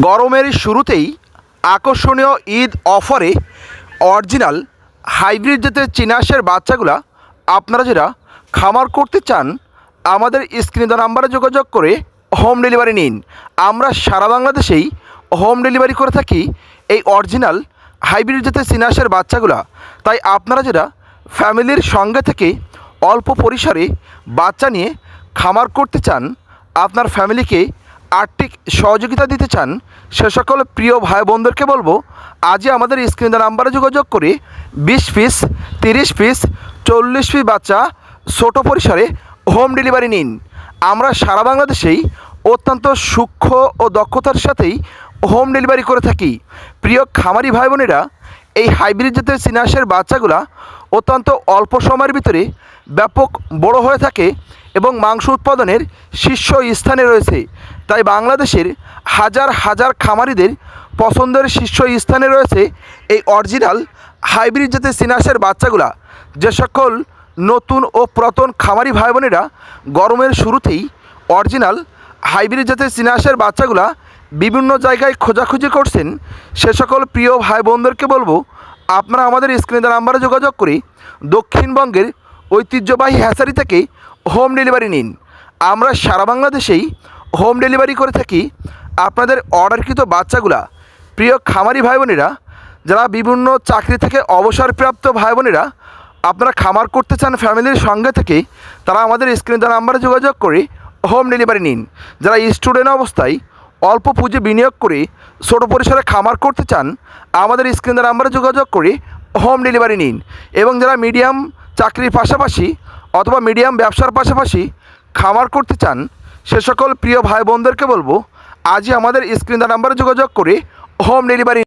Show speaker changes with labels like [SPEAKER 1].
[SPEAKER 1] গরমের শুরুতেই আকর্ষণীয় ঈদ অফারে অরিজিনাল হাইব্রিড জাতের চিনাশের বাচ্চাগুলা আপনারা যারা খামার করতে চান, আমাদের স্ক্রিনে দেওয়া নাম্বারে যোগাযোগ করে হোম ডেলিভারি নিন। আমরা সারা বাংলাদেশেই হোম ডেলিভারি করে থাকি এই অরিজিনাল হাইব্রিড জাতের চিনাশের বাচ্চাগুলা। তাই আপনারা যারা ফ্যামিলির সঙ্গে থেকে অল্প পরিসরে বাচ্চা নিয়ে খামার করতে চান, আপনার ফ্যামিলিকে আর্থিক সহযোগিতা দিতে চান, সে সকল প্রিয় ভাই বোনদেরকে বলব, আজই আমাদের স্ক্রিনে নাম্বারে যোগাযোগ করে বিশ পিস, তিরিশ পিস, চল্লিশ পিস বাচ্চা ছোট পরিসরে হোম ডেলিভারি নিন। আমরা সারা বাংলাদেশেই অত্যন্ত সূক্ষ্ম ও দক্ষতার সাথেই হোম ডেলিভারি করে থাকি। প্রিয় খামারি ভাই বোনেরা এই হাইব্রিড জাতের সিনাসের বাচ্চাগুলা অত্যন্ত অল্প সময়ের ভিতরে ব্যাপক বড় হয়ে থাকে এবং মাংস উৎপাদনের শীর্ষ স্থানে রয়েছে। তাই বাংলাদেশের হাজার হাজার খামারিদের পছন্দের শীর্ষ স্থানে রয়েছে এই অরিজিনাল হাইব্রিড জাতের সিনাসের বাচ্চাগুলা। যে সকল নতুন ও পুরাতন খামারি ভাই বোনেরা গরমের শুরুতেই অরিজিনাল হাইব্রিড জাতের সিনাসের বাচ্চাগুলা বিভিন্ন জায়গায় খোঁজাখুঁজি করছেন, সে সকল প্রিয় ভাই বোনদেরকে বলব, আপনারা আমাদের স্ক্রিনে নাম্বারে যোগাযোগ করে দক্ষিণবঙ্গের ঐতিহ্যবাহী হ্যাচারি থেকে হোম ডেলিভারি নিন। আমরা সারা বাংলাদেশেই হোম ডেলিভারি করে থাকি। আপনাদের অর্ডারকৃত বাচ্চাগুলা, প্রিয় খামারি ভাই বোনেরা যারা বিভিন্ন চাকরি থেকে অবসরপ্রাপ্ত ভাই বোনেরা আপনারা খামার করতে চান ফ্যামিলির সঙ্গে থেকে, তারা আমাদের স্ক্রিনে নাম্বারে যোগাযোগ করে হোম ডেলিভারি নিন। যারা স্টুডেন্ট অবস্থায় অল্প পুঁজি বিনিয়োগ করে ছোটো পরিসরে খামার করতে চান, আমাদের স্ক্রিনের নাম্বারে যোগাযোগ করে হোম ডেলিভারি নিন। এবং যারা মিডিয়াম চাকরির পাশাপাশি অথবা মিডিয়াম ব্যবসার পাশাপাশি খামার করতে চান, সে সকল প্রিয় ভাই বোনদেরকে বলব, আজই আমাদের স্ক্রিন দ্য নাম্বারে যোগাযোগ করে হোম ডেলিভারি